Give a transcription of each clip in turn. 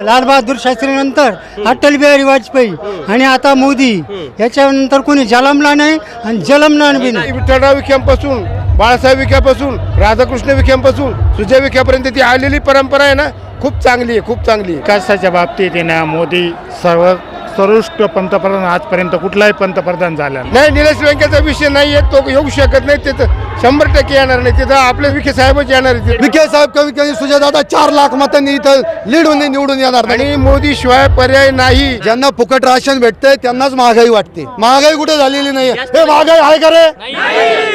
लालबहादूर शास्त्रीनंतर अटल बिहारी वाजपेयी आणि आता मोदी याच्यानंतर कोणी जलमला नाही आणि जलमणार बी नाही. विठ्ठलराव विखेपासून बाळासाहेब विखेपासून राधाकृष्ण विखेपासून सुजय विखेपर्यंत ती आलेली परंपरा आहे ना खूप चांगली आहे खूप चांगली आहे. विकासाच्या बाबतीत ना मोदी सर्व सर्वोत्कृष्ट पंतप्रधान आजपर्यंत कुठलाही पंतप्रधान झाला नाही. नाही निलेश लंकेचा विषय नाही आहे तो येऊ शकत नाही तिथं शंभर टक्के येणार नाही. तिथं आपले विखे साहेबच येणार आहेत. विखे साहेब कमी कमी सुजयदादा चार लाख मतांनी इथं लीड होऊन निवडून येणार नाही. आणि मोदी शिवाय पर्याय नाही. ज्यांना फुकट राशन भेटते त्यांनाच महागाई वाटते. महागाई कुठे झालेली नाही हे महागाई आहे का रे?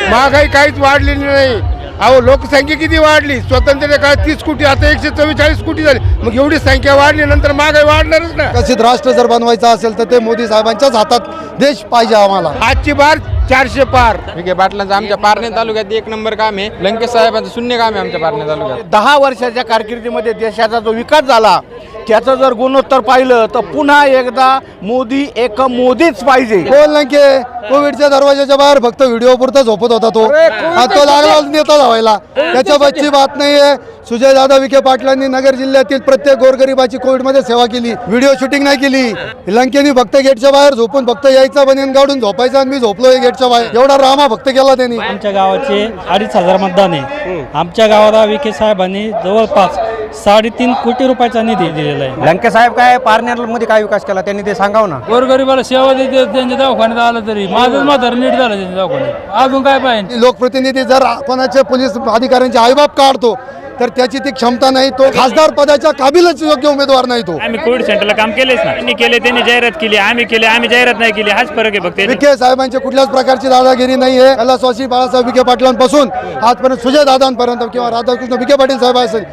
महागाई काहीच वाढलेली नाही. अहो लोकसंख्या किती वाढली? स्वातंत्र्य काळात तीस कोटी आता एकशे चव्वेचाळीस कोटी झाली. मग एवढी संख्या वाढली नंतर महागाई वाढणारच ना. कथित राष्ट्र जर बनवायचं असेल तर ते मोदी साहेबांच्याच हातात देश पाहिजे आम्हाला. आजची बार चारशे पार. विखे पाटलांचं आमच्या पारणे तालुक्यात एक नंबर काम आहे. लंकेश साहेबांचं शून्य काम आहे आमच्या पारणे तालुक्यात. दहा वर्षाच्या कारकिर्दीमध्ये देशाचा जो विकास झाला त्याचं जर गुणोत्तर पाहिलं तर पुन्हा एकदा मोदी एक मोदीच पाहिजे. कोण लंके? कोविडच्या दरवाजाच्या बाहेर फक्त व्हिडिओ पुरता झोपत होता तो. आज तो लागला नेता धावायला. त्याच्या बच्ची बात नाहीये. सुजय दादा विखे पाटलांनी नगर जिल्ह्यातील प्रत्येक गोरगरिबाची कोविडमध्ये सेवा केली. व्हिडिओ शूटिंग नाही केली. लंकेनी फक्त गेटच्या बाहेर झोपून फक्त यायचा बनेन काढून झोपायचा आणि मी झोपलोय गेटच्या बाहेर. एवढा रामा फक्त केला त्यांनी. आमच्या गावाचे अडीच हजार मतदान आहे. आमच्या गावाला विखे साहेबांनी जवळपास साडेतीन कोटी रुपयाचा निधी दिलेला आहे. लंके साहेब काय पारनेरमध्ये काय विकास केला त्यांनी ते सांगावं ना? गोरगरिबाला सेवा देते त्यांच्या दवाखान्यात आलं तरी. माझंच म्हातारं नीट झालं त्यांच्या दवाखान्यात. अजून काय पाहिजे? लोकप्रतिनिधी जर कोणाचे पोलीस अधिकाऱ्यांचे आईबाप काढतो तर त्याची ती क्षमता नाही तो खासदार पदाच्या काबिलच योग्य उमेदवार नाही तो. आम्ही कोविड सेंटरला काम केलेच ना. त्यांनी केले त्यांनी जाहिरात केली आम्ही केले आम्ही जाहिरात नाही केली. हाच फरक आहे फक्त विखे साहेबांची कुठल्याच प्रकारची दादागिरी नाही आहे. त्याला स्वाशी बाळासाहेब विखे पाटलांपासून आजपर्यंत सुजय दादांपर्यंत किंवा राधाकृष्ण विखे पाटील साहेब असेल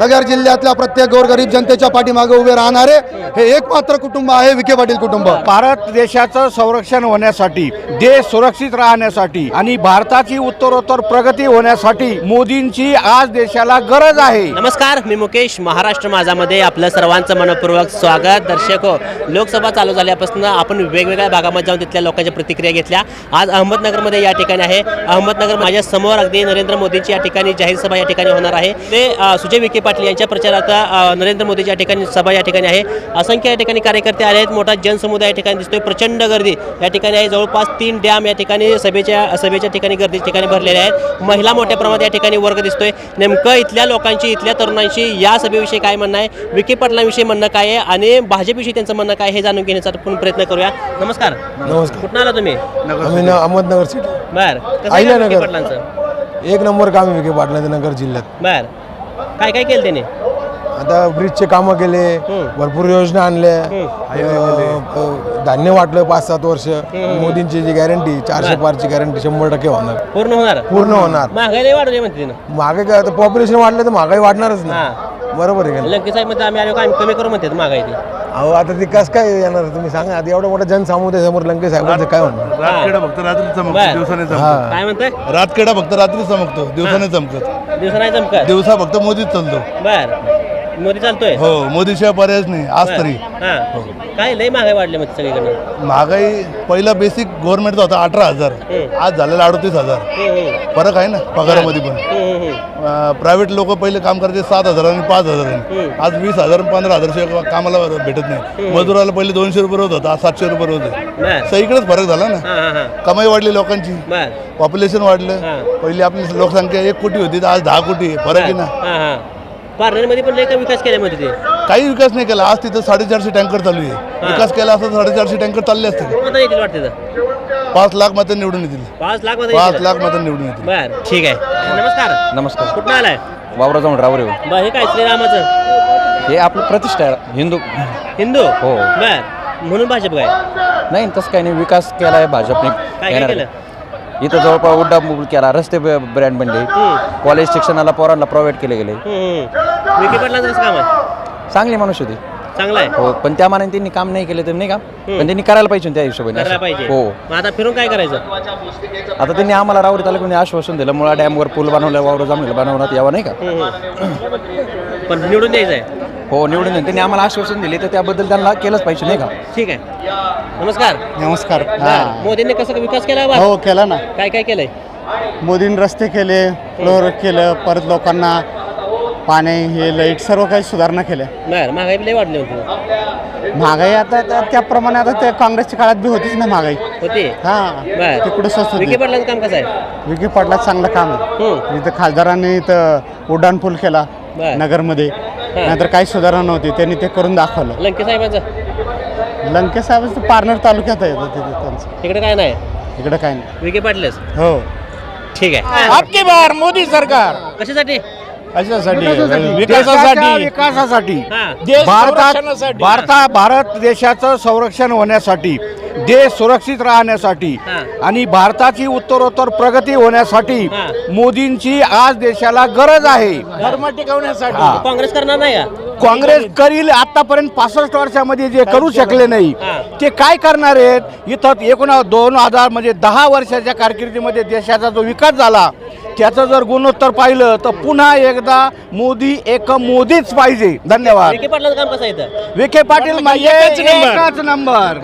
नगर जिल्ह्यातल्या प्रत्येक गोरगरीब जनतेच्या पाठीमागे उभे राहणारे हे एकमात्र कुटुंब आहे विखे पाटील कुटुंब. भारत देशाचं संरक्षण होण्यासाठी देश सुरक्षित राहण्यासाठी आणि भारताची उत्तरोत्तर प्रगती होण्यासाठी मोदींची आज देशाला गरज आहे. नमस्कार मी मुकेश महाराष्ट्र माझामध्ये आपलं सर्वांचं मनपूर्वक स्वागत. दर्शक हो लोकसभा चालू झाल्यापासून आपण वेगवेगळ्या भागामध्ये जाऊन तिथल्या लोकांच्या प्रतिक्रिया घेतल्या. आज अहमदनगरमध्ये या ठिकाणी आहे. अहमदनगर माझ्यासमोर अगदी नरेंद्र मोदींची या ठिकाणी जाहीर सभा या ठिकाणी होणार आहे. ते सुजय विखे पाटील यांच्या प्रचारात नरेंद्र मोदीची या ठिकाणी सभा या ठिकाणी आहे. असंख्य या ठिकाणी कार्यकर्ते आले आहेत मोठा जनसमुदाय या ठिकाणी दिसतोय. प्रचंड गर्दी या ठिकाणी आहे. जवळपास तीन डॅम या ठिकाणी सभेच्या सभेच्या ठिकाणी गर्दी ठिकाणी भरलेले आहेत. महिला मोठ्या प्रमाणात या ठिकाणी वर्ग दिसतोय. नेमकं इथल्या लोकांची इथल्या तरुणांची या सभेविषयी काय म्हणणं आहे? विखे पाटलांविषयी म्हणणं काय आहे? आणि भाजपविषयी त्यांचं म्हणणं काय हे जाणून घेण्याचा आपण प्रयत्न करूया. नमस्कार. नमस्कार. कुठं आला तुम्ही? आम्ही अहमदनगर सिटी बर. कसं आहे आईला विखे नगर. पाटलांचं? एक नंबर काम आहे विखे पाटलांचं नगर जिल्ह्यात. बर. काय काय केलं त्याने? आता ब्रिजचे कामं केले. भरपूर योजना आणल्या. धान्य वाटलं पाच सात वर्ष. मोदींची जी गॅरंटी चारशे पारची गॅरंटी शंभर टक्के होणार. पूर्ण होणार? पूर्ण होणार. महागाई म्हणते तिनं. महागाई काय आता पॉप्युलेशन वाढलं तर महागाई वाढणारच ना. हा. बरोबर आहे का नाही? लंके साहेबमध्ये आम्ही आलो का? आम्ही कमी करू म्हणते महागाई ती. अहो आता ती कसं काय येणार? तुम्ही सांगा. आता एवढं मोठं जनसमुदाय समोर लंके साहेबांचं काय होणार? रातखेडा फक्त रात्री चमकतो. दिवसाने चमकतो. हा काय म्हणताय? रातखेडा फक्त रात्री चमकतो दिवसाने चमकत. दिवसा नाही चमकत. दिवसा फक्त मोदीच चालतो. बर. मोदी चालतोय? हो मोदीशिवाय पर्यायच नाही आज. तरी. हा. काय लई महागाई वाढली मग सगळीकडनं? महागाई पहिला बेसिक गव्हर्नमेंटचा होता अठरा हजार. आज झालेला अडतीस हजार. हम्म, हम्म. फरक आहे ना पगारामध्ये पण. हम्म, हम्म, प्रायव्हेट लोक पहिले काम करायचे सात हजार आणि पाच हजारांनी. हम्म. आज वीस हजार आणि पंधरा हजार शिवाय कामाला भेटत नाही. मजुराला पहिले दोनशे रुपये रोज होता आज सातशे रुपये रोज आहे. बर. सगळीकडेच फरक झाला ना. हा हा हा. कमाई वाढली लोकांची. बर. पॉप्युलेशन वाढलं. हा. पहिली आपली लोकसंख्या एक कोटी होती तर आज दहा कोटी आहे. फरक आहे ना. हा हा. पार्लरमध्ये पण का विकास केला ते. काही विकास नाही केला. आज तिथं साडेचारशे टँकर चालू आहे. विकास केला असता साडेचारशे टँकर चालले असते. मतं येतील वाटते तर. पाच लाख मतं निवडून येतील. पाच लाखमध्ये पाच लाख मतं निवडून येतील. बर ठीक आहे. नमस्कार. नमस्कार. कुठं आलाय? वावरा जाऊन रावरे बर हे काय श्रीरामाचं? हे आपलं प्रतिष्ठा आहे हिंदू. हिंदू? हो. बर म्हणून भाजप काय? नाही तसं काही नाही. विकास केला आहे भाजपने. काय येणार केलं? इथं जवळपास उड्डा मूल केला रस्ते ब्रँड बनले. कॉलेज शिक्षणाला पोरांना प्रोव्हाइड केले गेले. हम्म, हम्म. विखे पाटलांचं कसं काम आहे? चांगली माणूस होती. चांगलं आहे? हो पण त्या मानाने त्यांनी काम नाही केलं तर नाही का? पण त्यांनी करायला पाहिजे त्या हिशोबाने करायला असं. पाहिजे. हो. मग आता फिरून काय करायचं? आता त्यांनी आम्हाला रावरी तालुक्याने आश्वासन दिलं मुळा डॅमवर पूल बनवला वावर जमलेला बनवण्यात यावं नाही का. पण निवडून द्यायचं आहे. हो निवडून त्यांनी आम्हाला आश्वासन दिले तर त्याबद्दल त्यांना केलंच पाहिजे नाही का? ठीक आहे. नमस्कार. नमस्कार. बर. मोदींनी कसं विकास केला बा? हो केला ना. काय काय केलंय? मोदींनी रस्ते केले फ्लोर केलं परत लोकांना पाणी हे लाइट सर्व काही सुधारणा केल्या. बर महागाई लई वाढली होती. महागाई आता त्या- त्याप्रमाणे आता त्या काँग्रेसच्या काळात बी होतीच ना महागाई. होती? हा बर. ते कुठं स्वस्त विखे होती पाटलांचं काम कसं आहे? विखे पाटला चांगलं काम. आहे हम्म. इथं खासदारांनी इथं उड्डाण पूल केला बर. नगरमध्ये. नाहीतर काही सुधारणा नव्हती. त्यांनी ते करून दाखवलं. लंके साहेबांचं? लंके साहेब पारनेर तालुक्यात आहे तिथे त्यांचं. इकडे काय नाही? इकडं काय नाही. विखे पाटलेच? हो. ठीक आहे. आपकी बार मोदी सरकार. कशासाठी? कशासाठी? विकासासाठी. विकासासाठी. देश भारतात भारता भारत देशाचं संरक्षण होण्यासाठी देश सुरक्षित राहण्यासाठी हा. आणि भारताची उत्तरोत्तर प्रगती होण्यासाठी हा. मोदींची आज देशाला गरज आहे. धर्म टिकवण्यासाठी. काँग्रेस करणार नाही का? काँग्रेस करील आतापर्यंत पासष्ट वर्षामध्ये जे करू शकले नाही हा. ते काय करणार आहेत? इथं एकूण दोन हजार म्हणजे दहा वर्षाच्या कारकिर्दीमध्ये देशाचा जो विकास झाला त्याचं जर गुणोत्तर पाहिलं तर पुन्हा एकदा मोदी एक मोदीच पाहिजे. धन्यवाद. विखे पाटलांचं काम कसं आहे इथं? विखे पाटील म्हणजे एकच नंबर.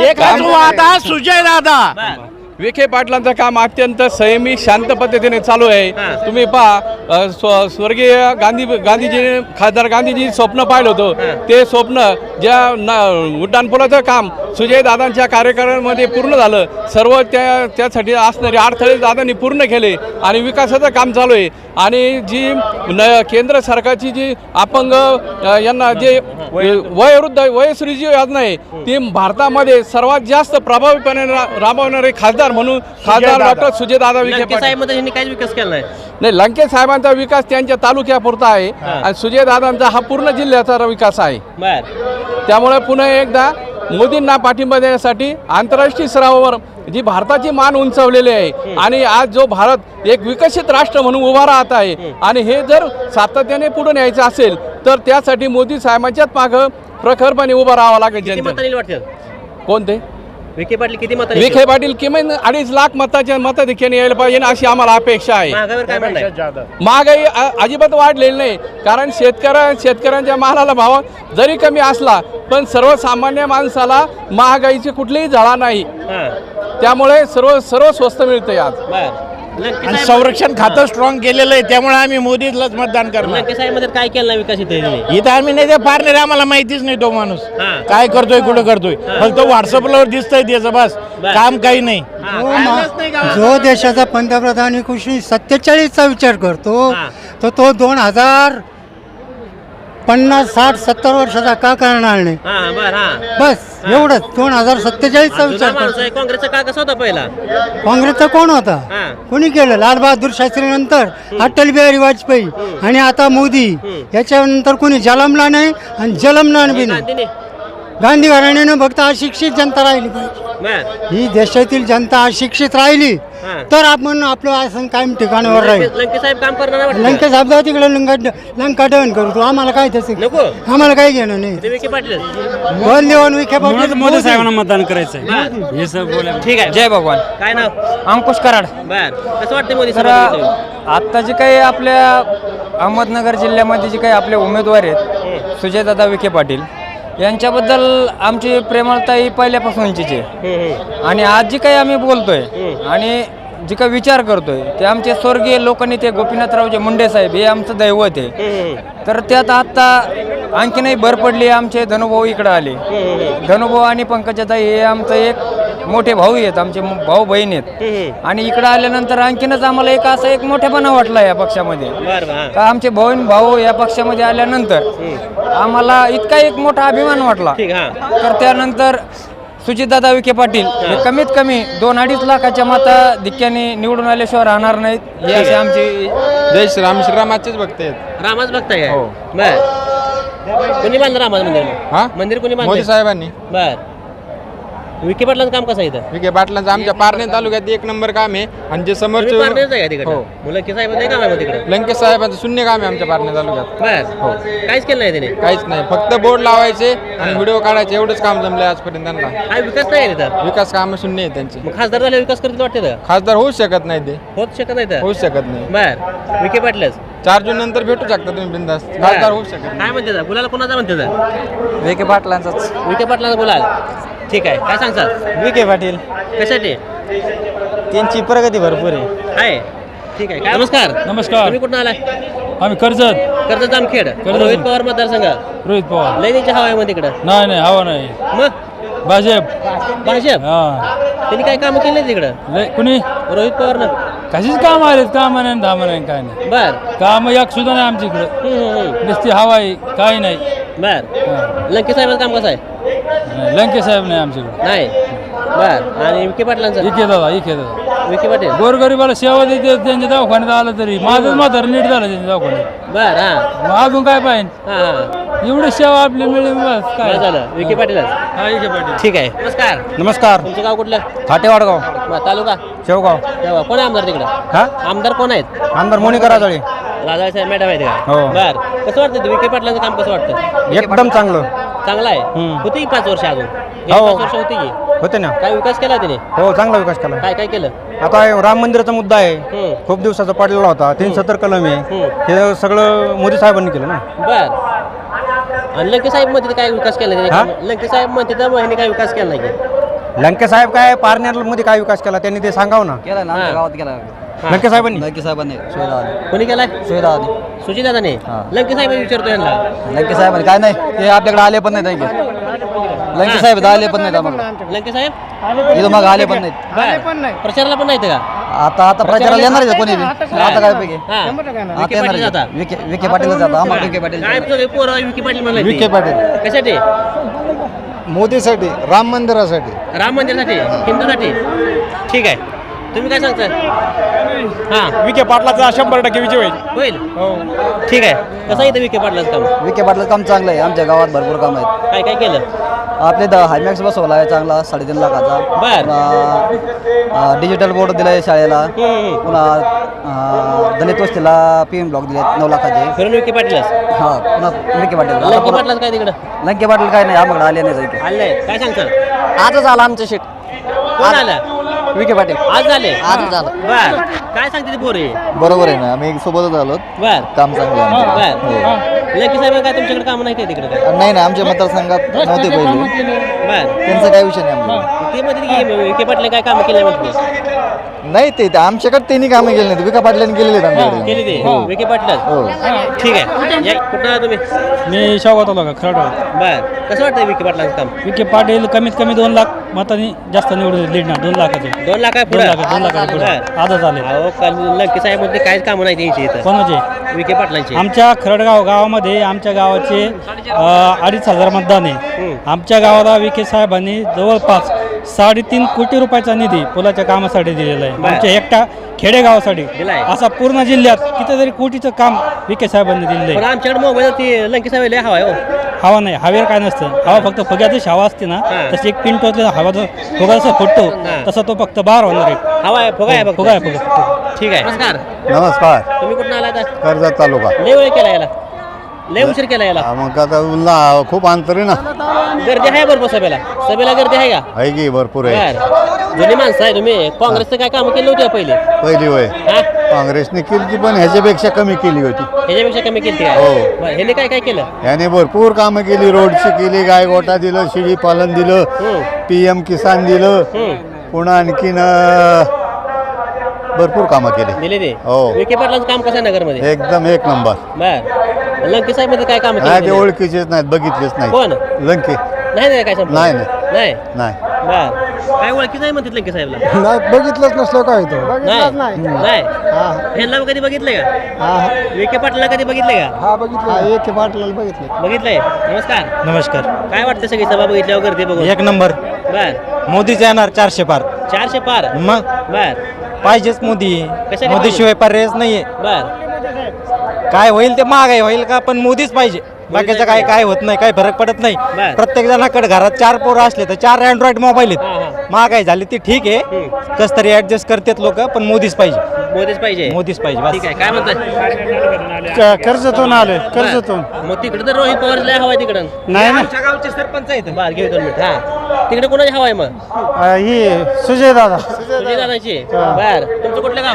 एकच वादा सुजय दादा. बर. विखे पाटलांचं काम अत्यंत संयमी शांत पद्धतीने चालू आहे. तुम्ही पहा स्व- स्वर्गीय गांधी गांधीजी खासदार गांधीजी स्वप्न पाहिलं होतं. ते स्वप्न ज्या न- उड्डाणपुलाचं काम सुजय दादांच्या कार्यक्रमामध्ये पूर्ण झालं. सर्व त्या त्यासाठी असणारे अडथळे दादांनी पूर्ण केले आणि विकासाचं काम चालू आहे. आणि जी न केंद्र सरकारची जी अपंग अ, यांना जे वयोवृद्ध वयश्री जी योजना आहे ती भारतामध्ये सर्वात जास्त प्रभावीपणे रा- राबवणारे खासदार म्हणून खासदार डॉक्टर सुजयदादा विखे लंके पाटील. काहीच विकास केला नाही. नाही लंके साहेबांचा विकास त्यांच्या तालुक्यापुरता आहे आणि सुजयदादांचा हा पूर्ण जिल्ह्याचा विकास आहे. त्यामुळे पुन्हा एकदा मोदींना पाठिंबा देण्यासाठी आंतरराष्ट्रीय स्तरावर जी भारताची मान उंचावलेली आहे आणि आज जो भारत एक विकसित राष्ट्र म्हणून उभा राहत आहे आणि हे जर सातत्याने पुढे न्यायचं असेल तर त्यासाठी मोदी साहेबांच्याच मागं प्रखरपणे उभं राहावं लागेल जनता कोणते? विखे पाटील किती मतांनी विखे पाटील किमान अडीच लाख मताच्या मताधिक्याने यायला पाहिजे अशी आम्हाला अपेक्षा आहे. महागाईवर काय म्हणताय महागाई अ- अजिबात वाढलेली नाही. कारण शेतकऱ्या शेतकऱ्यांच्या मालाला भाव जरी कमी असला पण सर्वसामान्य माणसाला महागाईची कुठलीही झळा नाही. हा. त्यामुळे सर्व सर्व स्वस्त मिळते आज. बर. आणि संरक्षण खातं स्ट्रॉंग केलेलं आहे त्यामुळे आम्ही मोदीलाच मतदान करणार. मध्ये काय केलं नाही विकास इथे आम्ही नाही ते फार नाही आम्हाला माहितीच नाही तो माणूस. काय करतोय कुठं करतोय? फक्त व्हॉट्सअपला दिसतंय त्याचं बस. काम काही नाही. हा. जो देशाचा पंतप्रधान एकोणीसशे सत्तेचाळीसचा विचार करतो. तर तो दोन हजार पन्नास साठ सत्तर वर्षाचा का करणार नाही? हा हा, बर हा. बस एवढंच. दोन हजार सत्तेचाळीसचा जुना विचार माणूस करतो आहे काँग्रेसचा काळ कसा होता पहिला? काँग्रेसचा कोण होता? हा. कोणी केलं? लालबहादूर शास्त्री नंतर अटल बिहारी वाजपेयी आणि आता मोदी. याच्यानंतर कोणी? जलमला नाही आणि जलमणार बी नाही. गांधीने. गांधी घराण्यानं फक्त अशिक्षित जनता राहिली पाहिजे. बर. ही देशातील जनता अशिक्षित राहिली हा. तर आपण आपलं आसन कायम ठिकाणावर राहील. लंके लंके साहेब काम करणार नाही वाटतं? लंके साहेब तिकडे लंका लंका दहन करू तू. आम्हाला काय त्याचं नको. आम्हाला काही घेणं नाही. ते विखे पाटील. वन देवन विखे पाटील. मोदी साहेबांना मतदान करायचं हे सब बोला ठीक आहे. जय भगवान. काय नाव? अंकुश कराड. बर. कसं वाटतं मोदी तर साहेब आत्ता जे काही आपल्या अहमदनगर जिल्ह्यामध्ये जे काही आपले उमेदवार आहेत सुजयदादा विखे पाटील. यांच्याबद्दल आमची प्रेमळता ही पहिल्यापासूनचीच आहे. आणि आज जी काही आम्ही बोलतोय आणि जे काही विचार करतोय ते आमचे स्वर्गीय लोकनेते गोपीनाथरावजे मुंडे साहेब हे आमचं दैवत आहे. तर त्यात आत्ता आणखीनही भर पडली आमचे धनुभाऊ इकडं आले. धनुभाऊ आणि पंकजाताई हे आमचं एक मोठे भाऊ आहेत आमचे मो- भाऊ बहीण आहेत. आणि इकडं आल्यानंतर आणखीनच आम्हाला एक असा एक मोठेपणा वाटला या पक्षामध्ये. बर बर का आमचे बहीण भाऊ या पक्षामध्ये आल्यानंतर आम्हाला इतका एक मोठा अभिमान वाटला. ठीक हा. तर त्यानंतर सुजितदादा विखे पाटील हे. कमीत कमी दोन अडीच लाखाच्या मताधिक्याने निवडून आल्याशिवाय राहणार नाहीत. ही अशी आमची जय श्रीराम श्रीरामाचेच भक्त आहेत. रामाच बघताय काय बर. कोणी बांधलं रामाचं मंदिर? मग? हा? मंदिर कोणी मोदी बांधलं साहेबांनी. बर. विखे पाटलांचं काम कसं आहे इथं? विखे पाटलांचं आमच्या पारणे तालुक्यात एक नंबर काम आहे. आणि जे तुम्ही पारनेरच आहे का तिकडे? हो. मुलं साहेब नाही काम आहे मग तिकडे. लंकेश साहेबांचं शून्य काम आहे आमच्या पारणे तालुक्यात. बर. काहीच केलं नाही त्याने? काहीच नाही. फक्त बोर्ड लावायचे आणि व्हिडिओ काढायचे. एवढंच काम जमलंय आजपर्यंत त्यांना. काय विकास नाही आहे तिथं? विकास कामं शून्य आहे त्यांची. मग खासदार झाले विकास करतील वाटते का खासदार होऊच शकत नाही ते. होत शकत नाही तर होऊच शकत नाही. बर. विखे पाटलच? चार जून नंतर भेटू शकता तुम्ही बिंदास. खासदार होऊच शकत काय म्हणते? गुलाला कोणाचा म्हणते? विखे पाटलांचाच. विखे पाटलाचा गुलाल? ठीक आहे. काय सांगतात विखे पाटील. कशासाठी? त्यांची प्रगती भरपूर आहे. आहे. ठीक आहे. काय? नमस्कार. नमस्कार. तुम्ही कुठून आलाय आम्ही कर्जत. कर्जत जामखेड. रोहित पवार मतदारसंघ. रोहित पवार. लईनीच्या हवा आहे मग तिकडं. नाही नाही हवा नाही. मग? भाजप. भाजप? हा. त्यांनी काय कामं केली तिकडं? लय कुणी? रोहित पवारनं. कशीच काम आलेत काम नाही धाम नाही काय नाही. बर. काम एक सुद्धा नाही आमच्या इकडं. हम्म, हम्म, हम्म. नुसती हवा आहे काही नाही. बर. लंके साहेबांचं काम कसं आहे? लंके साहेब नाही आमच्याकडे. नाही? बर. आणि विखे पाटलांचं? इके दादा इके दादा. विखे पाटील? गोरगरीबाला सेवा देते त्यांच्या दवाखान्यात आलं तरी. माझंच म्हातारं नीट झालं त्यांच्या दवाखान्यात. बर हा. मग अजून काय पाहिजे? हा हा. एवढी सेवा आपली मिळेल बस काय? बरं झालं. विखे पाटीलच? हा इके पाटील. ठीक आहे. नमस्कार. नमस्कार. तुमचं गाव कुठलं? खाटेवाडगाव मग तालुका? शेवगाव. तेव्हा कोण आहे आमदार तिकडं? हा? आमदार कोण आहेत? आमदार मोनिका राजाळे. राजा साहेब मॅडम आहेत का? हो. बर. कसं वाटतं ते? विखे पाटलांचं काम कसं वाटतं? एकदम चांगलं. चांगलं आहे हम्म. होती की पाच वर्ष अजून हो. पाच वर्ष होती की होते ना काय विकास केला त्याने हो चांगला विकास केला काय काय केलं आता हे राम मंदिराचा मुद्दा आहे हम्म. खूप दिवसाचा पडलेला होता तीन सत्तर कलम आहे हम्म. हे सगळं मोदी साहेबांनी केलं ना बर आणि लंके साहेब म्हणते काय विकास केला हा? काम? लंके साहेब म्हणते तर ह्याने काय विकास केला नाही की? लंके साहेब काय पारनेरमध्ये काय विकास केला त्यांनी ते सांगावं ना केला ना आमच्या गावात केला. लंके साहेबांनी? लंके साहेबांनी सुविधा कोणी केलाय? सुविधा सुचिदादाने हा. लंके साहेब विचारतो यांना. लंके साहेबांनी काय नाही ते आपल्याकडे आले पण नाहीत लंके साहेब आले पण नाहीत आम्हाला. लंके साहेब? इथं मग आले पण नाहीत. बर. प्रचाराला पण नाही का? आता आता प्रचाराला येणार आहे कोणी बी. आता काय पैकी? हा. आता विखे येणार पाटील आहे. विखे विखे पाटील जाता आम्हाला. विखे पाटील काय पोरं विखे पाटील म्हणले विखे पाटील. कशासाठी? मोदीसाठी राम मंदिरासाठी. राम मंदिरासाठी हिंदूसाठी. ठीक आहे. तुम्ही काय सांगता हा. विखे पाटलाचा शंभर टक्के विजय होईल. होईल? ठीक आहे. कसं इथं विखे पाटलाचं काम? विखे पाटील काम चांगलं आहे. आमच्या गावात भरपूर काम आहेत. काय काय केलं? आपले द हायमॅक्स बसवला आहे चांगला साडेतीन लाखाचा. बर. पुन्हा डिजिटल बोर्ड दिला आहे शाळेला. हम्म. पुन्हा दलित वस्तीला पी एम ब्लॉक दिले नऊ लाखाचे. फिरून विखे पाटीलच हा पुन्हा लंके पाटील आता लंके पुन्हा- पाटलाचं काय तिकडं? लंके पाटील काय नाही आम्हाला आले नाही जायचे. आलंय काय सांगता? आजच आला आमचं शेट कोण आलं? विखे पाटील. आज झाले? आजच आलं बर. काय सांगते ते पोरे? बरोबर आहे ना आम्ही सोबतच आलो बर. काम चांगलं आहे आमचं. बर. लंके साहेब काय तुमच्याकडे काम नाही काय तिकडे? काय नाही ना आमच्या मतदारसंघात नव्हते पहिले. बर. त्यांचा काय विषय नाही आमचा. ते म्हणते की विखे पाटले काय काम केलं म्हणते नाही ते ते आमच्याकडे त्यांनी कामं केली नाहीत. विका पाटलांनी केलेले केली ते विखे पाटलच. हो. ठीक आहे. या, कुठं आहात तुम्ही? मी तालुका खरडवाड. बर. कसं वाटतं विखे पाटलांचं काम? विखे पाटील कमीत कमी दोन लाख मतांनी जास्त निवडून लीड ना दोन लाखाचे. दोन लाख आहे दोन पुढे लाख दोन लाखाचे पुढे. आजच आले अहो काल लंके साहेब म्हणते काहीच कामं नाही त्यांची इथं. कोणाचे? विखे पाटलांची. आमच्या खरडगाव गावामध्ये आमच्या गावाचे अ, अडीच हजार मतदान आहे. हम्म. आमच्या गावाला विखे साहेबांनी जवळपास साडेतीन कोटी रुपयाचा निधी पुलाच्या कामासाठी दिलेला आहे. बर. आमच्या एकटा खेडेगावासाठी दिलाय. असा पूर्ण जिल्ह्यात कितीतरी कोटीचं काम विखे साहेबांनी दिलेलं पण आहे आमच्याकडे मोबाईल ती लंके साहेब लय हवा आहे हो. हवा नाही हवेर काय नसतं. हवा फक्त फुग्याची हवा असते ना हा. तशी एक पिंटोतल्या हवा फुगा जसा फुटतो हा. तसा तो फक्त बाहेर होणार आहे. हवा आहे फुगा आहे बघ फुगा आहे फुगा ठीक आहे. नमस्कार. नमस्कार तुम्ही कुठून आला आता कर्जत तालुका. लय वेळ केला याला? लय उशीर केला याला. मग आता उल्हा खूप अंतर आहे ना. गर्दी आहे बरोबर सभेला. सभेला गर्दी आहे का? आहे की भरपूर बर. जुनी माणसं आहे तुम्ही. काँग्रेसचं काय काम केलं होतं पहिले? पहिली वय हा? काँग्रेसने केली पण ह्याच्यापेक्षा कमी केली होती. ह्याच्यापेक्षा कमी केली हो. ह्याने काय काय केलं? याने भरपूर कामं केली. रोडची केली गाय गोटा दिलं शेळी पालन दिलं हम्म. पी एम किसान दिलं. हम्म. पुन्हा आणखीन अं, भरपूर कामं केली. दिले ते हो. विखे पाटलांचं काम कसं आहे नगरमध्ये? एकदम एक नंबर. बर. लंके साहेबमध्ये काय काम नाही ते ओळखीचेच नाहीत बघितलेच कोण? नाही लंके. नाही नाही काय संपर्क? नाही, नाही. नाही? बर. काय ओळखी नाही म्हणतात लंके साहेबला नाही बघितलंच नसलं काय तो? नाही. नाही. ह्यांना कधी बघितलंय का? विखे पाटला कधी बघितलंय का? हा बघितलं एक पाटलाला बघितलं बघितलंय? नमस्कार. नमस्कार. काय वाटतं सगळी सभा बघितल्यावर गर्दी बघून? एक नंबर. बर. मोदीच येणार चारशे पार. चारशे पार? मग? बर. पाहिजेच मोदी. कशाने मोदीशिवाय पर्यायच नाहीये. बर. काय होईल ते महागाई होईल का? पण मोदीच पाहिजे. बाकीचं काय काय होत नाही काय फरक पडत नाही. प्रत्येक जणाकडे घरात चार पोरं असले तर चार अँड्रॉइड मोबाईल हा, आहेत. हा. महागाई झाली ती ठीक आहे. कस तरी ऍडजस्ट करतात लोक पण मोदीच पाहिजे. मोदीच पाहिजे. मोदीच पाहिजे बस. ठीक आहे. काय म्हणताय? कर्जतून आलोय बर. मग तिकडे तर रोहित पवार लय हवा आहे तिकडं. नाही ना. गावचे सरपंच आहेत. बर घेऊ दोन मिनिट. हा. तिकडे कोणाची हवा आहे मग? ही सुजय दादा. सुजय दादाची. बर. तुमचं कुठलं गाव?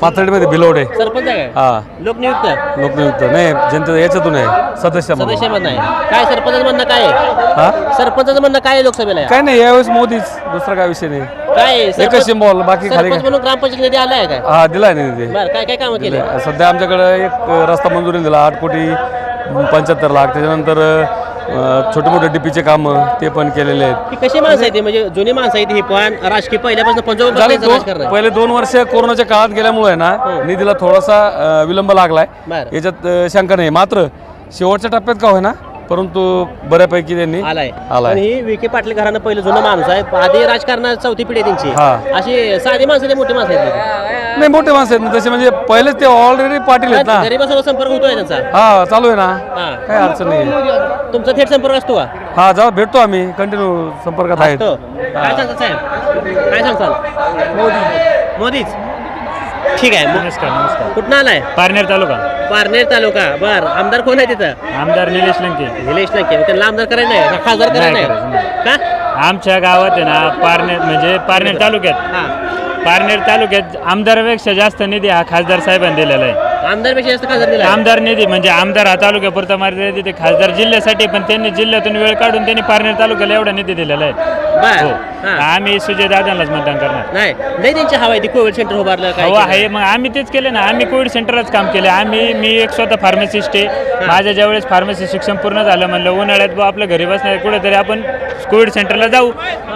पाथर्डीमध्ये बिलोड आहे सरपंच आहे हा. लोकनियुक्त? लोकनियुक्त. नाही जनते याच्यातून आहे. सदस्य म्हणून. सदस्य म्हणणं आहे. काय सरपंचाचं म्हणणं काय आहे? हा? सरपंचाचं म्हणणं काय आहे लोकसभेला? काय नाही यावेळेस मोदीच. दुसरा काय विषय नाही. काय एकच सरपंच- बाकी खाली सरपंच म्हणून ग्रामपंचायत निधी आलाय काय? हा दिलाय ना ते बरं काय काय कामं केले? सध्या आमच्याकडे एक रस्ता मंजुरी दिला आठ कोटी पंच्याहत्तर लाख. त्याच्यानंतर छोटे मोठे डीपीचे कामं ते पण केलेले आहेत. ही कशी माणसं आहेत ही? म्हणजे जुनी माणसं आहेत ही पण राजकीय पहिल्यापासून झाले दोन पहिले दोन वर्ष कोरोनाच्या काळात गेल्यामुळे ना निधीला थोडासा अ, विलंब लागलाय. बरं. याच्यात अ, शंका नाही मात्र शेवटच्या टप्प्यात का होईना परंतु बऱ्यापैकी त्यांनी आलाय. आलाय. पण ही विखे पाटील घराणं पहिलं जुनं माणूस आहे. आधी राजकारणात चौथी पिढी आहे त्यांची. हा. अशी साधी माणसं ते मोठी माणसं आहेत नाही मोठे माणसं आहेत ना तसे म्हणजे पहिलेच ते ऑलरेडी पाटील आहेत ना. गरीबासोबत संपर्क होतोय त्यांचा. हा चालू आहे ना. हा. काय अडचण नाही. तुमचा थेट संपर्क असतो का? हा जा भेटतो आम्ही. कंटिन्यू संपर्कात आहेत. असतो काय सांगता साहेब? काय सांगताल? मोदी. मोदीच. ठीक आहे. नमस्कार नमस्कार. कुठं आलाय? पारनेर तालुका. पारनेर तालुका. बर. आमदार कोण आहे तिथं? आमदार निलेश लंके. निलेश लंके. त्यांना आमदार करायचं नाही. का खासदार करायचं नाही का? आमच्या गावात आहे ना पारनेर म्हणजे पारनेर तालुक्यात. हा पारनेर तालुक्यात आमदारापेक्षा जास्त निधी हा खासदार साहेबांनी दिलेला आहे. आमदारपेक्षा जास्त खासदार दिला आमदार निधी म्हणजे आमदार हा तालुक्यापुरता मार्ग ते खासदार जिल्ह्यासाठी पण त्यांनी जिल्ह्यातून वेळ काढून त्यांनी पारनेर तालुक्याला एवढा निधी दिलेला आहे. बर हो. हा. आम्ही सुजय दादांनाच मतदान करणार. नाही नाही त्यांची हवा आहे ती कोविड सेंटर उभारलं काय हो? आहे मग आम्ही तेच केले ना आम्ही कोविड सेंटरच काम केले. आम्ही मी एक स्वतः फार्मासिस्ट आहे. माझ्या ज्यावेळेस फार्मसी शिक्षण पूर्ण झालं म्हणलं उन्हाळ्यात बुवा आपलं घरी बसणार कुठेतरी आपण कोविड सेंटरला जाऊ.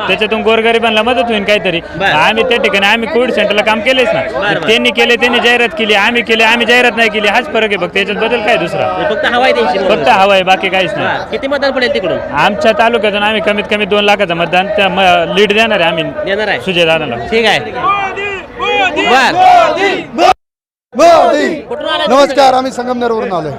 त्याच्यातून गोरगरिबांना मदत होईल काहीतरी. बरं. आम्ही त्या ठिकाणी आम्ही कोविड सेंटरला काम केलेच ना. बरं. त्यांनी केले त्यांनी जाहिरात केली. आम्ही केले आम्ही जाहिरात नाही केली हाच फरक आहे फक्त. याच्यात बदल काय दुसरा? फक्त हवा आहे त्यांची फक्त हवा आहे बाकी काहीच हा. नाही किती मतदान पडेल तिकडून? आमच्या तालुक्यातून आम्ही कमीत कमी दोन लाखाचं मतदान त्या लीड देणार आहे आम्ही. देणार आहे. सुजय दादाला. ठीक आहे. बर. मोदी कुठून आलाय नमस्कार आम्ही संगमनेरवरून आलोय.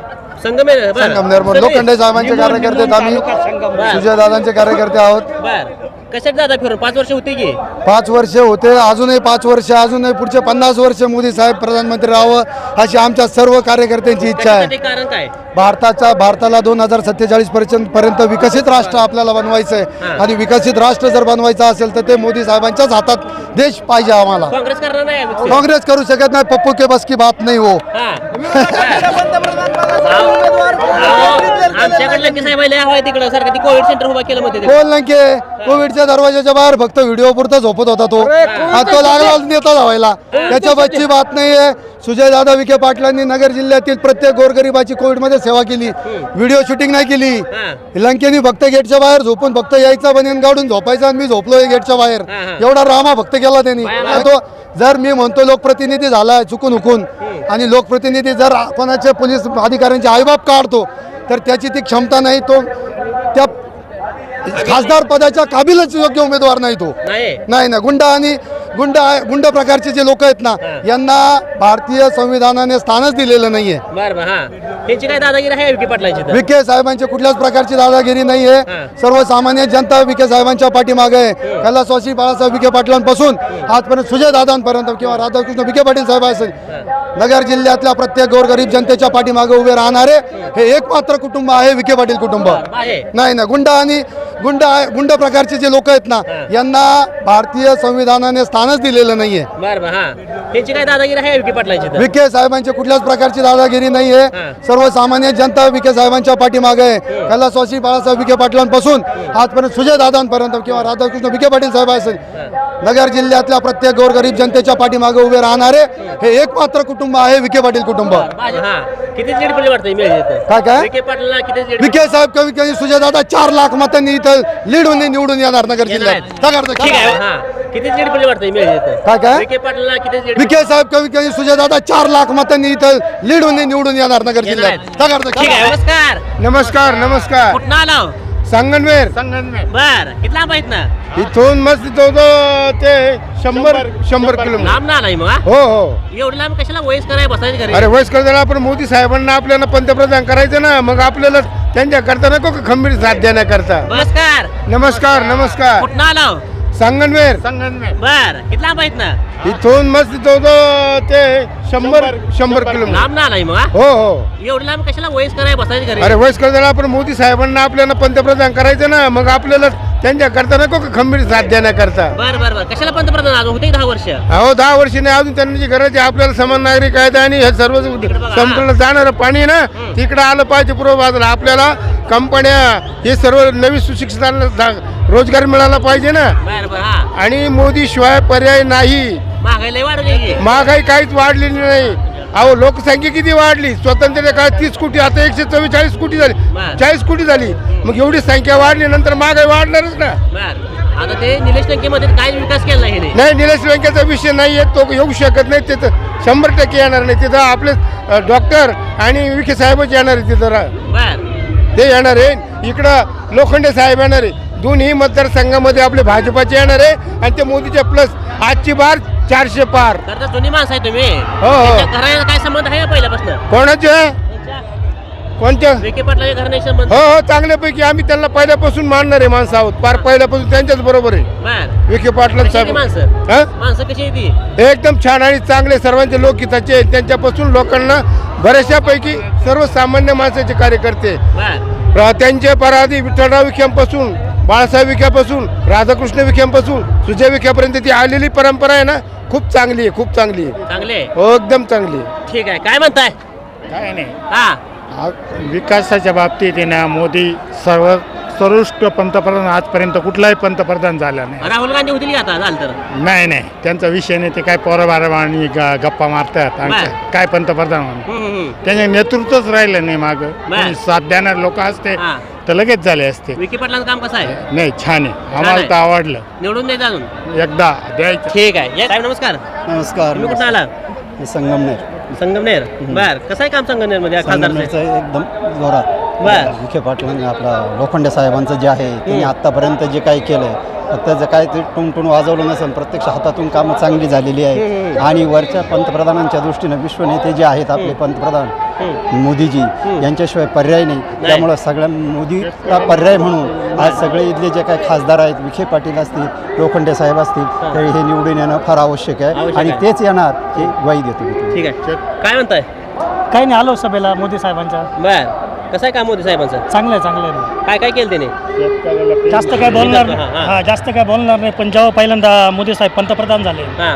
संगमेर बर. संगमनेर लोखंडे साहेबांचे कार्यकर्ते आहेत आम्ही. सुजय दादांचे कार्यकर्ते आहोत. बर. कशात जाता फिरून पाच वर्ष होती की? पाच वर्ष होते अजूनही पाच वर्ष अजूनही पुढचे पन्नास वर्ष मोदी साहेब प्रधानमंत्री राहावं अशी आमच्या सर्व कार्यकर्त्यांची इच्छा आहे. कारण काय? भारताच्या भारताला दोन हजार सत्तेचाळीस पर्यंत विकसित राष्ट्र आपल्याला बनवायचं आहे. आणि विकसित राष्ट्र जर बनवायचं असेल तर ते मोदी साहेबांच्याच हातात देश पाहिजे आम्हाला. काँग्रेस करणार नाही विकसित? काँग्रेस करू शकत नाही पप्पू के बस की बात नाही हो. हा. साहेब लय तिकडं. सारखं ती कोविड सेंटर उभा केलं. बोल लंके कोविडच्या दरवाजाच्या बाहेर फक्त व्हिडिओ पुरता झोपत होता तो. आता तो लागला नेता धावायला त्याच्या बच्ची बात नाहीये. सुजय दादा विखे पाटलांनी नगर जिल्ह्यातील प्रत्येक गोरगरिबाची कोविडमध्ये सेवा केली. व्हिडिओ शूटिंग नाही केली. लंकेनी फक्त गेटच्या बाहेर झोपून फक्त यायचा बनेन काढून झोपायचा आणि मी झोपलोय गेटच्या बाहेर. एवढा रामा फक्त केला त्यांनी. तो जर मी म्हणतो लोकप्रतिनिधी झाला चुकून हुकून आणि लोकप्रतिनिधी जर कोणाचे पोलीस अधिकाऱ्यांचे आईबाप काढतो तर त्याची ती क्षमता नाही. तो त्या खासदार पदाच्या काबिलच योग्य उमेदवार नाही तो. नाही? ना गुंड आणि गुंड गुंड प्रकारचे जे लोक आहेत ना यांना भारतीय संविधानाने स्थानच दिलेलं नाहीये. हा. त्यांची काय दादागिरी आहे विखे पाटलांची तर? विखे साहेबांची कुठल्याच प्रकारची दादागिरी नाहीये. सर्वसामान्य जनता विखे साहेबांच्या पाठीमागे आहे. कैलासवासी बाळासाहेब विखे पाटलांपासून आजपर्यंत सुजय दादांपर्यंत किंवा राधाकृष्ण विखे पाटील साहेब असेल. नगर जिल्ह्यातल्या प्रत्येक गोरगरीब जनतेच्या पाठीमागे उभे राहणारे हे एकमात्र कुटुंब आहे विखे पाटील कुटुंब. नाही ना गुंड आणि गुंड गुंड प्रकारचे जे लोक आहेत ना यांना भारतीय संविधानाने स्थानच दिलेलं नाहीये. बर बर हा. त्यांची काय दादागिरी आहे विखे पाटलांची तर? विखे साहेबांची कुठल्याच प्रकारची दादागिरी नाहीये. सर्वसामान्य जनता विखे साहेबांच्या पाठीमागे आहे. कैलासवासी बाळासाहेब विखे पाटलांपासून आजपर्यंत सुजय दादांपर्यंत किंवा राधाकृष्ण विखे पाटील साहेब असेल. नगर जिल्ह्यातल्या प्रत्येक गोरगरीब जनतेच्या पाठीमागे उभे राहणारे हे एकमात्र कुटुंब आहे विखे पाटील कुटुंब. माझे- हा. किती लीड पडली वाटतं मिळेल इथं? काय काय? विखे पाटलांना किती लीड विखे साहेब कमी कमी सुजय दादा चार लाख मतांनी इथं लीड होऊन निवडून येणार नगर जिल्ह्यात. दगड- ठीक आहे हा. किती लीड पडली वाटतं मिळेल इथं? काय काय? विखे पाटलांना किती लीड विखे साहेब कमी कमी सुजय दादा चार लाख मतांनी इथं लीड होऊन निवडून येणार नगर जिल्ह्यात. दगड- ठीक आहे नमस्कार. नमस्कार नमस्कार. कुठं आलो संगनवेर. बर किती लांब आहेत ना? इथून मस्त जवळजवळ ते शंभर शंभर किलोमीटर. लांब ना आलाय मग हा? हो हो. एवढं लांब कशाला वयस कराय बसायचं घरी? अरे वयस्कर जरा आपण मोदी साहेबांना आपल्याला पंतप्रधान करायचं ना मग आपल्याला त्यांच्या करता नको का खंबीर साथ देण्याकरता? नमस्कार. नमस्कार नमस्कार. कुठं आलो संगनवेर. बर किती लांब आहेत ना? इथून मस्त जवळजवळ ते शंभर शंभर किलोमीटर. लांब ना आलाय मग हा? हो. हो एवढं लांब कशाला वयस कराय बसायचं घरी? अरे वयस्कर जरा आपण मोदी साहेबांना आपल्याला पंतप्रधान करायचं ना मग आपल्याला त्यांच्या करता नको का खंबीर साथ देण्याकरता? बर बर बर. कशाला पंतप्रधान अजून होते दहा वर्ष? अहो दहा वर्षी नाही अजून त्यांना जी गरज आहे. आपल्याला समान नागरिक आहेत आणि हे सर्व बघा. संपूर्ण जाणारं पाणी आहे ना तिकडे आलं पाहिजे पूर्व बाजूला. आपल्याला कंपन्या हे सर्व नवीन सुशिक्षितांना रोजगार मिळाला पाहिजे ना. बर बर हा. आणि मोदी शिवाय पर्याय नाही. महागाई लय वाढली की. महागाई काहीच वाढलेली नाही. अहो लोकसंख्या किती वाढली? स्वातंत्र्य काळात तीस कोटी आता एकशे चव्वेचाळीस कोटी झाली. चाळीस कोटी झाली. मग एवढी संख्या वाढली नंतर महागाई वाढणारच ना. आता ते निलेश लंकेमध्ये काय विकास केला नाही नाही निलेश बँकेचा विषय नाही आहे तो येऊ शकत नाही. तिथं शंभर टक्के येणार नाही. तिथं आपले डॉक्टर आणि विखे साहेबच येणार आहे तिथं. ते येणार आहे. इकडं लोखंडे साहेब येणार आहे. दोन्ही मतदारसंघामध्ये आपले भाजपाचे येणार आहे. आणि ते मोदीचे प्लस आजची बार चारशे पार. तर तर जुनी माणसं आहे तुम्ही. हो, हो. त्यांच्या काय संबंध आहे पहिल्यापासून? कोणाचे? कोणत्या विखे पाटलाच्या घराने संबंध. हो हो चांगल्यापैकी आम्ही त्यांना पहिल्यापासून मानणार आहे माणसं आहोत. पार पहिल्यापासून त्यांच्याच बरोबर आहे. बर. विखे पाटला कशी आहे ती साहेब. माणसं? हा? माणसं कशी आहे ती? एकदम छान आणि चांगले सर्वांचे लोकहिताचे आहेत. त्यांच्यापासून लोकांना बऱ्याचशापैकी सर्वसामान्य माणसाचे कार्यकर्ते बर. रा- त्यांचे पराधी विठ्ठलराव विखेंपासून बाळासाहेब विखेपासून राधाकृष्ण विखेंपासून सुजय विखेपर्यंत ती आलेली परंपरा आहे ना खूप चांगली आहे खूप चांगली आहे. चांगले आहे. हो एकदम चांगली आहे. ठीक आहे. काय म्हणताय? काय नाही. हा. आ- विकासाच्या बाबतीत आहे ना मोदी सर्व सर्वोत्कृष्ट पंतप्रधान आजपर्यंत कुठलाही पंतप्रधान झाला नाही. राहुल गांधी होतील की आता? झालं तर? नाही नाही. त्यांचा विषय नाही ते काय पोरबारवाणी ग गप्पा मारतात आणि बर. काय- पंतप्रधान म्हणून हम्म, हम्म, हम्म. त्यांचे नेतृत्वच राहिलं नाही मागं. बर. कोणी साथ देणारे लोक असते. हा. तर लगेच झाले असते. विखे पाटलांचं काम कसं आहे? नाही छान आहे. आम्हाला. तर आवडलं. निवडून द्यायचं अजून? एकदा द्यायचं. ठीक आहे. या, साहेब नमस्कार. नमस्कार तुम्ही कुठं आला संगमनेर. संगमनेर. बर. कसं आहे काम संगमनेरमध्ये खासदारचं एकदम जोरात. बर. विखे पाटलांनी आपला लोखंडे साहेबांचं जे आहे त्यांनी आतापर्यंत जे काही केलंय फक्त जे काय ते टुंगटुण वाजवलं नसेल प्रत्यक्ष हातातून कामं चांगली झालेली आहे आणि वरच्या पंतप्रधानांच्या दृष्टीनं विश्वनेते जे आहेत आपले पंतप्रधान मोदीजी यांच्याशिवाय पर्याय नाही. त्यामुळं सगळ्या मोदीला पर्याय म्हणून आज सगळे इथले जे काही खासदार आहेत विखे पाटील असतील लोखंडे साहेब असतील तर हे निवडून येणं फार आवश्यक आहे. आणि. तेच येणार हे ग्वाही देतो. ठीक आहे. काय म्हणताय? काही नाही आलो सभेला मोदी साहेबांच्या. बर. कसं आहे काम मोदी साहेबांचं? चांगलं आहे चांगलं आहे. काय काय केलं त्याने? जास्त काय बोलणार हा, हा. हा जास्त काय बोलणार नाही पण जेव्हा पहिल्यांदा मोदी साहेब पंतप्रधान झाले हा.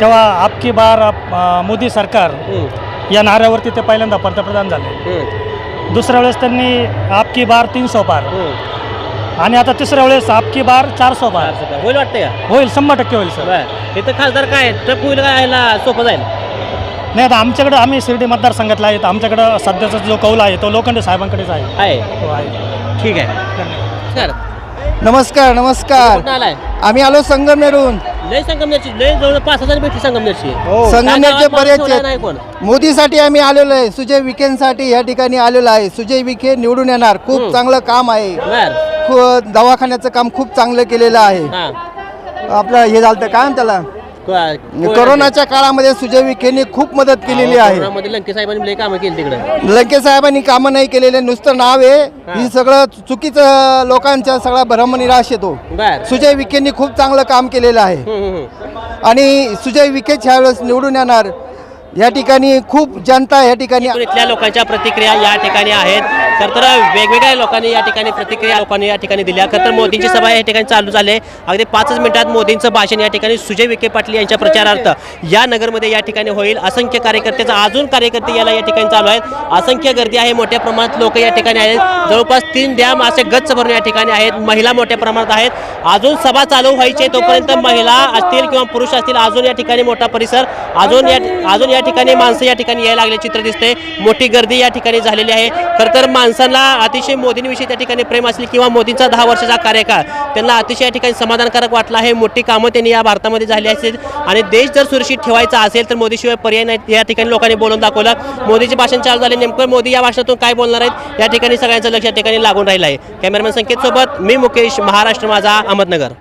तेव्हा आपकी बार अ, मोदी सरकार हम्म, या नाऱ्यावरती ते पहिल्यांदा पंतप्रधान झाले. हम्म, दुसऱ्या वेळेस त्यांनी आपकी बार तीनशे पार. हम्म. आणि आता तिसऱ्या वेळेस आपकी बार चारशे पार. चारशे का? होईल वाटतं का होईल शंभर टक्के होईल सर. बर. इथं खासदार काय ट्रक होईल का यायला सोपं जाईल? नाही आता आमच्याकडे आम्ही शिर्डी मतदारसंघातला आहे. तर आमच्याकडं सध्याचा जो कौल आहे तो लोखंडे साहेबांकडेच आहे. आहे. तो आहे. ठीक आहे. सर. नमस्कार नमस्कार. कुठं आलाय? आम्ही आलो संगमनेरून लय संगमनेरची लय जवळ पाच हजार भेटली संगमनेरची. संगमनेरचे काय बरेच ठेवला आहेत. नाही कोण. मोदीसाठी आम्ही आलेलो आहे. सुजय विखेंसाठी या ठिकाणी आलेलो आहे. सुजय विखे निवडून येणार. खूप. चांगलं काम आहे. बर. खू- दवाखान्याचं काम खूप चांगलं केलेलं आहे. हा. आपलं हे झालं काय म्हणतात त्याला कोरोनाच्या काळामध्ये सुजय विखेंनी खूप मदत केलेली आहे. कोरोनामध्ये लंके साहेबांनी लय कामं केली तिकडे. लंके साहेबांनी कामं नाही केलेले नुसतं नाव आहे. ही. सगळं चुकीचं लोकांच्या सगळा भ्रमनिराश येतो. बर. सुजय विखेंनी खूप चांगलं काम केलेलं आहे. हम्म, हम्म, हम्म. आणि सुजय विखेच ह्यावेळेस निवडून येणार. या ठिकाणी खूप जनता या ठिकाणी इथल्या लोकांच्या प्रतिक्रिया या ठिकाणी आहेत तर तर वेगवेगळ्या लोकांनी या ठिकाणी प्रतिक्रिया लोकांनी या ठिकाणी दिल्या खरं तर मोदींची सभा या ठिकाणी चालू झाली आहे. अगदी पाचच मिनिटात मोदींचं भाषण या ठिकाणी सुजय विखे पाटील यांच्या प्रचारार्थ या नगरमध्ये या ठिकाणी होईल असंख्य कार्यकर्त्याचा अजून कार्यकर्ते याला या ठिकाणी चालू आहेत असंख्य गर्दी आहे मोठ्या प्रमाणात लोक या ठिकाणी आहेत जवळपास तीन डॅम असे गच्च भरून या ठिकाणी आहेत महिला मोठ्या प्रमाणात आहेत अजून सभा चालू व्हायची तोपर्यंत महिला असतील किंवा पुरुष असतील अजून या ठिकाणी मोठा परिसर अजून या अजून या ठिकाणी माणसं या ठिकाणी यायला लागले. चित्र दिसते मोठी गर्दी या ठिकाणी झालेली आहे. खरं तर माणसांना अतिशय मोदींविषयी त्या ठिकाणी प्रेम असेल किंवा मोदींचा दहा वर्षाचा कार्यकाळ त्यांना अतिशय या ठिकाणी समाधानकारक वाटला आहे. मोठी कामं त्यांनी या भारतामध्ये झाली असेल आणि देश जर सुरक्षित ठेवायचा असेल तर मोदीशिवाय पर्याय नाही. या ठिकाणी लोकांनी बोलून दाखवलं. मोदीचे भाषण चालू झाले. नेमकं मोदी या भाषणातून काय बोलणार आहेत? या ठिकाणी सगळ्यांचं लक्ष या ठिकाणी लागून राहिलं आहे. कॅमेरामॅन संकेतसोबत मी मुकेश महाराष्ट्र माझा अहमदनगर.